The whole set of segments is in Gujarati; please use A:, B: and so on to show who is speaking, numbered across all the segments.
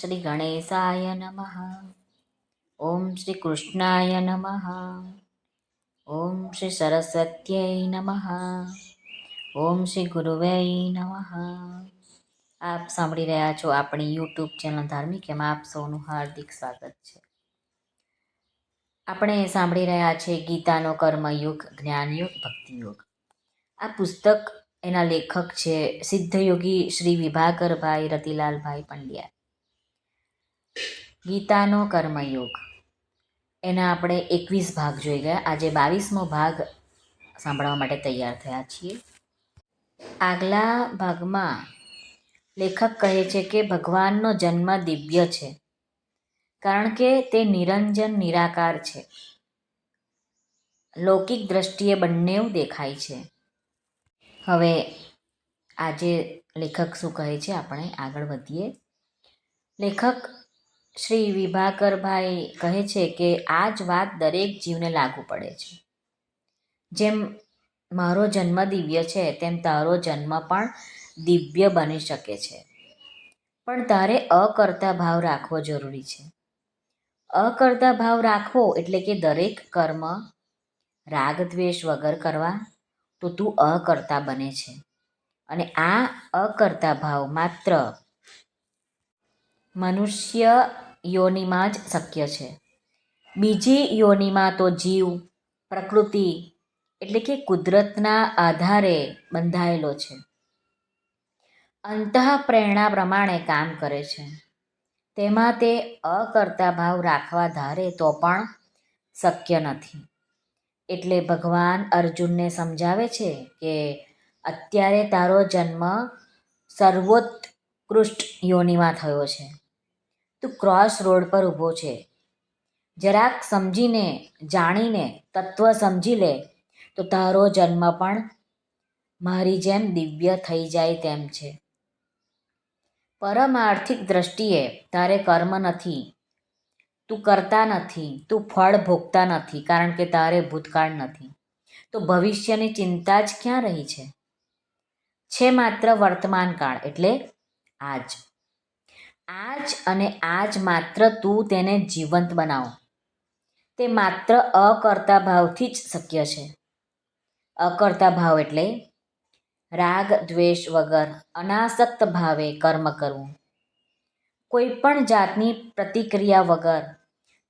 A: શ્રી ગણેશાય નમઃ ઓમ શ્રી કૃષ્ણાય નમઃ ઓમ શ્રી સરસ્વત્યય નમઃ ઓમ શ્રી ગુરુવૈ નમઃ આપ સાંભળી રહ્યા છો આપણી યુટ્યુબ ચેનલ ધાર્મિક એમાં આપ સૌનું હાર્દિક સ્વાગત છે. આપણે સાંભળી રહ્યા છે ગીતાનો કર્મયુગ, જ્ઞાનયુગ, ભક્તિયુગ. આ પુસ્તક એના લેખક છે સિદ્ધયોગી શ્રી વિભાકરભાઈ રતિલાલભાઈ પંડ્યા. ગીતાનો કર્મયોગ. એના આપણે એકવીસ ભાગ જોઈ ગયા. આજે બાવીસમો ભાગ સાંભળવા માટે તૈયાર થયા છીએ. આગલા ભાગમાં લેખક કહે છે કે ભગવાનનો જન્મ દિવ્ય છે, કારણ કે તે નિરંજન, નિરાકાર છે. લૌકિક દ્રષ્ટિએ બંને દેખાય છે. હવે આજે લેખક શું કહે છે? આપણે આગળ વધીએ. લેખક શ્રી વિભાકરભાઈ કહે છે કે આ જ વાત દરેક જીવને લાગુ પડે છે. જેમ મારો જન્મ દિવ્ય છે, તેમ તારો જન્મ પણ દિવ્ય બની શકે છે. પણ તારે અકર્તા ભાવ રાખવો જરૂરી છે. અકર્તા ભાવ રાખવો એટલે કે દરેક કર્મ, રાગ દ્વેષ વગર કરવા તો તું અકર્તા બને છે. અને આ અકર્તા ભાવ માત્ર મનુષ્ય યોનિમાં જ શક્ય છે. બીજી યોનિમાં તો જીવ, પ્રકૃતિ એટલે કે કુદરતના આધારે બંધાયેલો છે. અંતઃ પ્રેરણા પ્રમાણે કામ કરે છે. તેમાં તે અકર્તા ભાવ રાખવા ધારે તો પણ શક્ય નથી. એટલે ભગવાન અર્જુનને સમજાવે છે કે અત્યારે તારો જન્મ સર્વોત્કૃષ્ટ યોનિમાં થયો છે. તું ક્રોસ રોડ પર ઊભો છે. જરાક સમજીને, જાણીને, તત્વ સમજી લે, તો તારો જન્મ પણ મારી જેમ દિવ્ય થઈ જાય તેમ છે. પરમાર્થિક દ્રષ્ટિએ તારે કર્મ નથી. તું કરતા નથી, તું ફળ ભોગતા નથી, કારણ કે તારે ભૂતકાળ નથી. તો ભવિષ્યની ચિંતા જ ક્યાં રહી છે? છે માત્ર વર્તમાન કાળ એટલે આજ. આજ અને આજ માત્ર તું તેને જીવંત બનાવ. તે માત્ર અકર્તા ભાવથી જ શક્ય છે. અકર્તા ભાવ એટલે રાગ, દ્વેષ વગર અનાસક્ત ભાવે કર્મ કરવું. કોઈ પણ જાતની પ્રતિક્રિયા વગર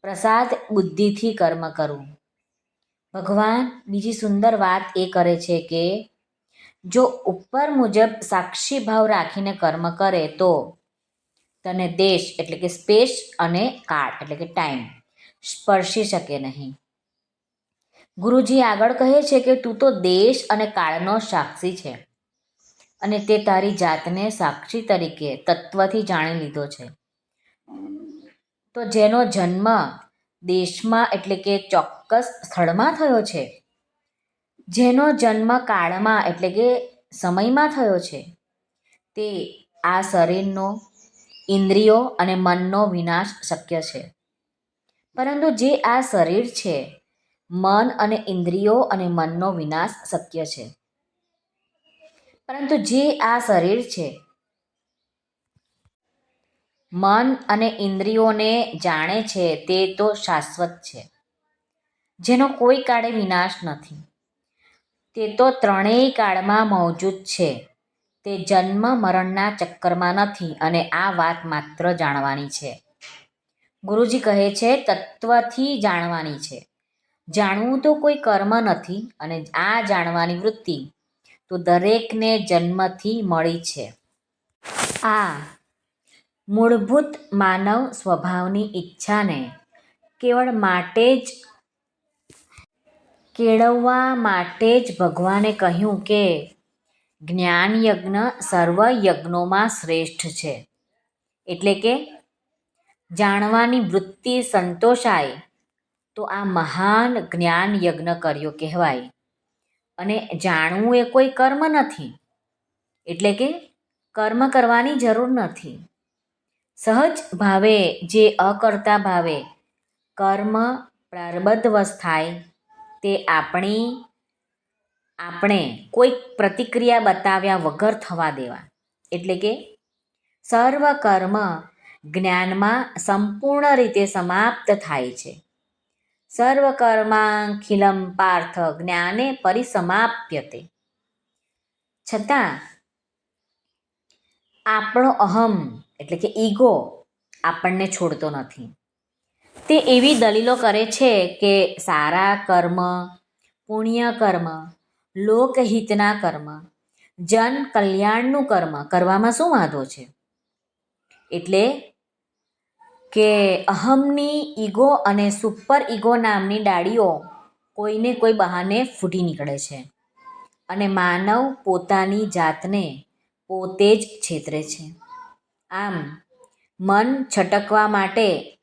A: પ્રસાદ બુદ્ધિથી કર્મ કરવું. ભગવાન બીજી સુંદર વાત એ કરે છે કે, જો ઉપર મુજબ સાક્ષી ભાવ રાખીને કર્મ કરે તો તને દેશ એટલે કે સ્પેસ અને કાળ એટલે કે ટાઈમ સ્પર્શી શકે નહીં. ગુરુજી આગળ કહે છે કે તું તો દેશ અને કાળનો સાક્ષી છે અને તે તારી જાતને સાક્ષી તરીકે તત્વથી જાણી લીધો છે. તો જેનો જન્મ દેશમાં એટલે કે ચોક્કસ સ્થળમાં થયો છે, જેનો જન્મ કાળમાં એટલે કે સમયમાં થયો છે, તે આ શરીરનો ઇન્દ્રિયો અને મનનો વિનાશ શક્ય છે. પરંતુ જે આ શરીર છે, મન અને ઇન્દ્રિયો અને મનનો વિનાશ શક્ય છે. પરંતુ જે આ શરીર છે, મન અને ઇન્દ્રિયોને જાણે છે તે તો શાશ્વત છે, જેનો કોઈ કાળે વિનાશ નથી. તે તો ત્રણેય કાળમાં મૌજૂદ છે. તે જન્મ મરણના ચક્કરમાં નથી અને આ વાત માત્ર જાણવાની છે. ગુરુજી કહે છે, તત્વથી જાણવાની છે. જાણવું તો કોઈ કર્મ નથી અને આ જાણવાની વૃત્તિ તો દરેકને જન્મથી મળી છે. આ મૂળભૂત માનવ સ્વભાવની ઈચ્છાને કેવળ માટે જ કેળવવા માટે જ ભગવાને કહ્યું કે જ્ઞાન યજ્ઞ સર્વ યજ્ઞોમાં શ્રેષ્ઠ છે. એટલે કે જાણવાની વૃત્તિ સંતોષાય તો આ મહાન જ્ઞાન યજ્ઞ કર્યો કહેવાય. અને જાણવું એ કોઈ કર્મ નથી. એટલે કે કર્મ કરવાની જરૂર નથી. સહજ ભાવે જે અકર્તા ભાવે કર્મ પ્રારબ્ધવશ થાય તે આપણી આપણે કોઈક પ્રતિક્રિયા બતાવ્યા વગર થવા દેવા. એટલે કે સર્વ કર્મ જ્ઞાનમાં સંપૂર્ણ રીતે સમાપ્ત થાય છે. સર્વકર્માંખિલમ પાર્થ જ્ઞાને પરિસમાપ્યતે. છતાં આપણો અહમ, એટલે કે ઈગો, આપણને છોડતો નથી. તે એવી દલીલો કરે છે કે સારા કર્મ, પુણ્ય કર્મ લોકહિતના કર્મ, જન કલ્યાણનું કર્મ કરવામાં શું વાંધો છે? એટલે કે અહમની ઈગો અને સુપર ઈગો નામની ડાળીઓ કોઈને કોઈ બહાને ફૂટી નીકળે છે અને માનવ પોતાની જાતને પોતે જ છેતરે છે. આમ, મન છટકવા માટે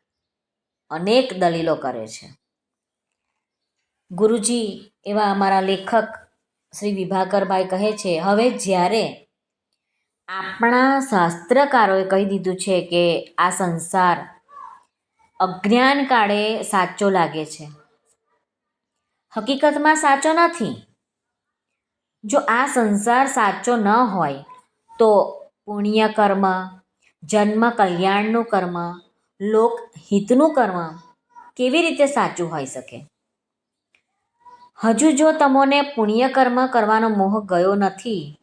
A: અનેક દલીલો કરે છે. ગુરુજી, એવા અમારા લેખક શ્રી વિભાકરભાઈ કહે છે, હવે જ્યારે આપણા શાસ્ત્રકારોએ કહી દીધું છે કે આ સંસાર અજ્ઞાન કાળે સાચો લાગે છે, હકીકતમાં સાચો નથી. જો આ સંસાર સાચો ન હોય, તો પુણ્ય કર્મ, જન્મ કલ્યાણનું કર્મ, લોકહિતનું કર્મ કેવી રીતે સાચું હોઈ શકે? હજુ જો તમને પુણ્ય કર્મ કરવાનો મોહ ગયો નથી,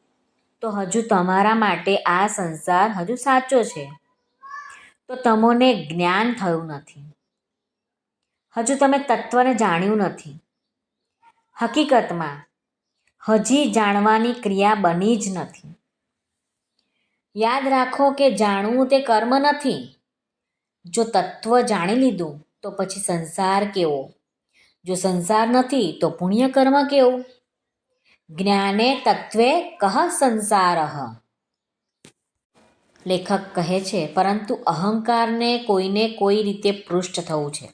A: તો હજુ તમારા માટે આ સંસાર હજુ સાચો છે. તો તમને જ્ઞાન થયું નથી. હજુ તમે તત્વને જાણ્યું નથી. હકીકતમાં, હજી જાણવાની ક્રિયા બની જ નથી. યાદ રાખો કે જાણવું તે કર્મ નથી. જો તત્વ જાણી લીધું, તો પછી સંસાર કેવો? જો સંસાર નથી, તો પુણ્ય કર્મ કેવું? જ્ઞાને તત્વે કહ સંસાર. લેખક કહે છે, પરંતુ અહંકારને કોઈને કોઈ રીતે પૃષ્ઠ થવું છે.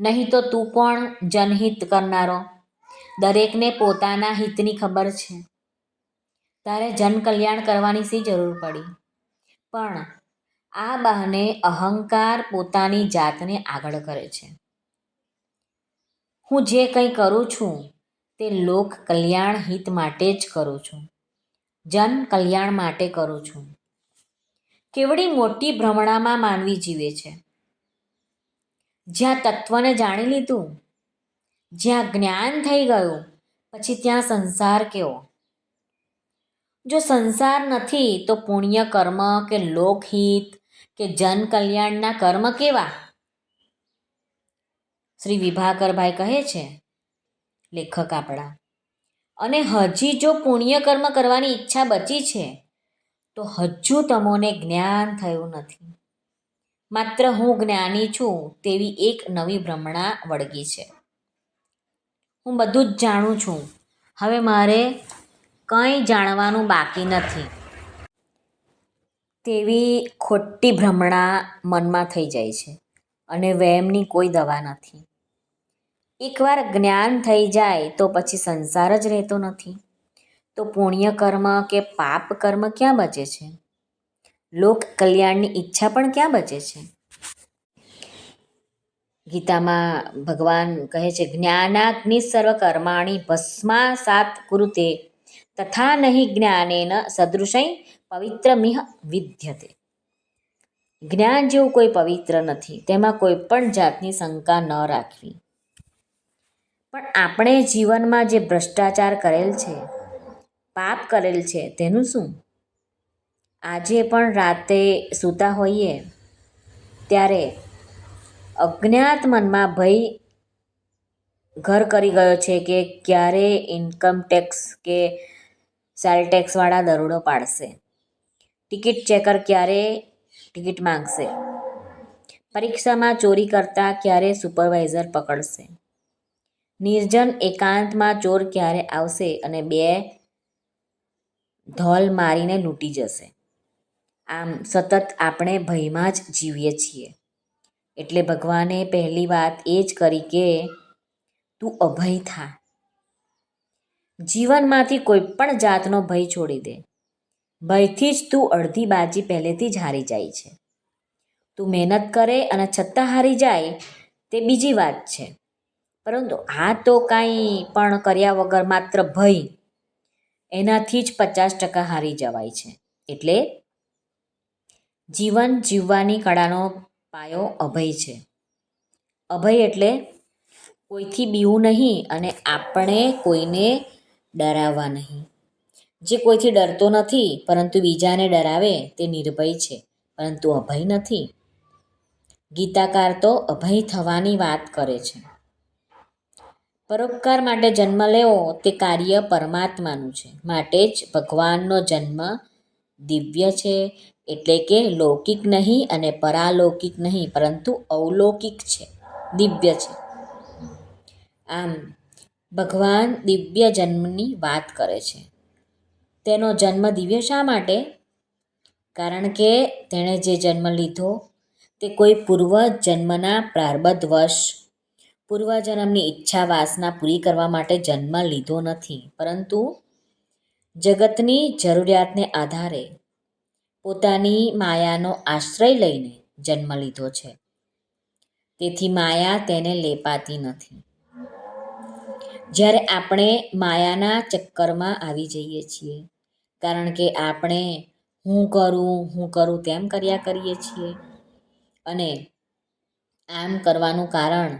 A: નહીં તો તું કોણ જનહિત કરનારો? દરેકને પોતાના હિતની ખબર છે. તારે જન કલ્યાણ કરવાની શી જરૂર પડી? પણ આ બહાને અહંકાર પોતાની જાતને આગળ કરે છે. હું જે કંઈ કરું છું તે લોક કલ્યાણ હિત માટે જ કરું છું. જન કલ્યાણ માટે કરું છું. કેવડી મોટી ભ્રમણામાં માનવી જીવે છે. જ્યાં તત્વને જાણી લીધું, જ્યાં જ્ઞાન થઈ ગયું, પછી ત્યાં સંસાર કેવો? જો સંસાર નથી તો પુણ્ય કર્મ કે લોકહિત કે જન કલ્યાણના કર્મ કેવા? શ્રી વિભાકરભાઈ કહે છે, લેખક આપણા, અને હજી જો પુણ્યકર્મ કરવાની ઈચ્છા બચી છે, તો હજુ તમોને જ્ઞાન થયું નથી. માત્ર હું જ્ઞાની છું તેવી એક નવી ભ્રમણા વળગી છે. હું બધું જ જાણું છું. હવે મારે કંઈ જાણવાનું બાકી નથી. તેવી ખોટી ભ્રમણા મનમાં થઈ જાય છે અને વહેમની કોઈ દવા નથી. એકવાર જ્ઞાન થઈ જાય તો પછી સંસાર જ રહેતો નથી. તો પુણ્ય કર્મ કે પાપ કર્મ ક્યાં બચે છે? લોક કલ્યાણની ઈચ્છા પણ ક્યાં બચે છે? ગીતામાં ભગવાન કહે છે, જ્ઞાનાગ્નિ સર્વ કર્માણી ભસ્મા સાત કુરુતે, તથા નહીં જ્ઞાનેન સદૃશય પવિત્ર મિહ વિદ્યતે. જ્ઞાન જેવું કોઈ પવિત્ર નથી, તેમાં કોઈ પણ જાતની શંકા ન રાખવી. પણ આપણે જીવનમાં જે ભ્રષ્ટાચાર કરેલ છે, પાપ કરેલ છે, તેનું શું? આજે પણ રાતે સૂતા હોઈએ, ત્યારે અજ્ઞાત મનમાં ભય ઘર કરી ગયો છે કે ક્યારે ઇન્કમ ટેક્સ કે સેલ ટેક્સવાળા દરોડો પાડશે. ટિકિટ ચેકર ક્યારે ટિકિટ માંગશે? પરીક્ષામાં ચોરી કરતા ક્યારે સુપરવાઇઝર પકડશે? નિર્જન એકાંતમાં ચોર ક્યારે આવશે અને બે ધોલ મારીને લૂંટી જશે? આમ સતત આપણે ભયમાં જ જીવીએ છીએ. એટલે ભગવાને પહેલી વાત એ જ કરી કે તું અભય થા. જીવનમાંથી કોઈ પણ જાતનો ભય છોડી દે. ભયથી જ તું અડધી બાજી પહેલેથી જ હારી જાય છે. તું મહેનત કરે અને છતાં હારી જાય તે બીજી વાત છે. પરંતુ આ તો કાંઈ પણ કર્યા વગર માત્ર ભય. એનાથી જ પચાસ ટકા હારી જવાય છે. એટલે જીવન જીવવાની કળાનો પાયો અભય છે. અભય એટલે કોઈથી બીવું નહીં અને આપણે કોઈને ડરાવવા નહીં. જે કોઈથી ડરતો નથી, પરંતુ બીજાને ડરાવે તે નિર્ભય છે, પરંતુ અભય નથી. ગીતાકાર તો અભય થવાની વાત કરે છે. પરોપકાર માટે જન્મ લેવો તે કાર્ય પરમાત્માનું છે. માટે જ ભગવાનનો જન્મ દિવ્ય છે. એટલે કે લૌકિક નહીં અને પરાલૌકિક નહીં, પરંતુ અવલૌકિક છે. દિવ્ય છે. આમ, ભગવાન દિવ્ય જન્મની વાત કરે છે. તેનો જન્મ દિવ્ય શા માટે? કારણ કે તેણે જે જન્મ લીધો તે કોઈ પૂર્વ જન્મના પ્રારબ્ધવશ પૂર્વજન્મની ઈચ્છા વાસના પૂરી કરવા માટે જન્મ લીધો નથી. પરંતુ જગતની જરૂરિયાતને આધારે પોતાની માયાનો આશ્રય લઈને જન્મ લીધો છે. તેથી માયા તેને લેપાતી નથી. જ્યારે આપણે માયાના ચક્કરમાં આવી જઈએ છીએ, કારણ કે આપણે હું કરું હું કરું તેમ કર્યા કરીએ છીએ, અને આમ કરવાનું કારણ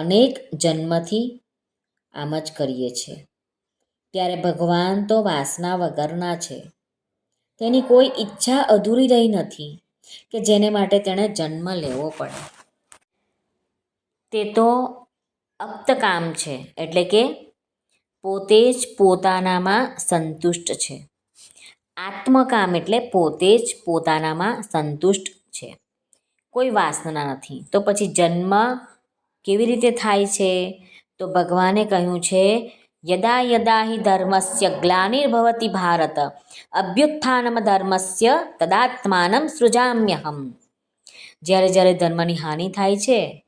A: અનેક જન્મથી આમ જ કરીએ છીએ. ત્યારે ભગવાન તો વાસના વગરના છે. તેની કોઈ ઈચ્છા અધૂરી રહી નથી કે જેને માટે તેણે જન્મ લેવો પડે. તે તો અપ્તકામ છે, એટલે કે પોતે જ પોતાનામાં સંતુષ્ટ છે. આત્મકામ એટલે પોતે જ પોતાનામાં સંતુષ્ટ છે. કોઈ વાસના નથી. તો પછી જન્મ કેવી રીતે થાય છે? તો ભગવાને કહ્યું છે, યદા યદા હિ ધર્મસ્ય ગ્લાનિર્ભવતી ભારત, અભ્યુત્થાનમ ધર્મસ્ય તદાત્માનમ સૃજામ્યહમ. જ્યારે જ્યારે ધર્મની હાનિ થાય છે,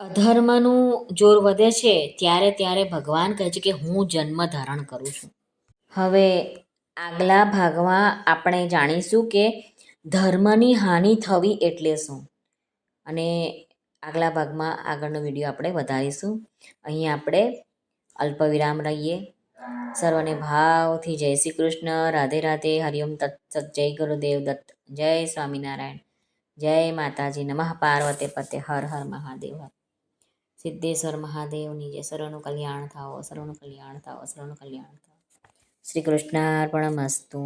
A: અધર્મનું જોર વધે છે, ત્યારે ત્યારે ભગવાન કહે છે કે, હું જન્મ ધારણ કરું છું. હવે આગલા ભાગમાં આપણે જાણીશું કે ધર્મની હાનિ થવી એટલે શું? અને આગલા ભાગમાં આગળનો વીડિયો આપણે વધારીશું. અહીં આપણે અલ્પવિરામ રહીએ. સર્વને ભાવથી જય શ્રી કૃષ્ણ, રાધે રાધે હરિઓમ તત્સત જય ગુરુદેવ દત્ત, જય સ્વામિનારાયણ, જય માતાજી નમઃ, પાર્વતે પતે, હર હર મહાદેવ સિદ્ધેશ્વર મહાદેવની જય, સર્વનું કલ્યાણ થાઓ, સર્વનું કલ્યાણ થાઓ, સર્વનું કલ્યાણ થાઓ. શ્રી કૃષ્ણાર્પણમસ્તુ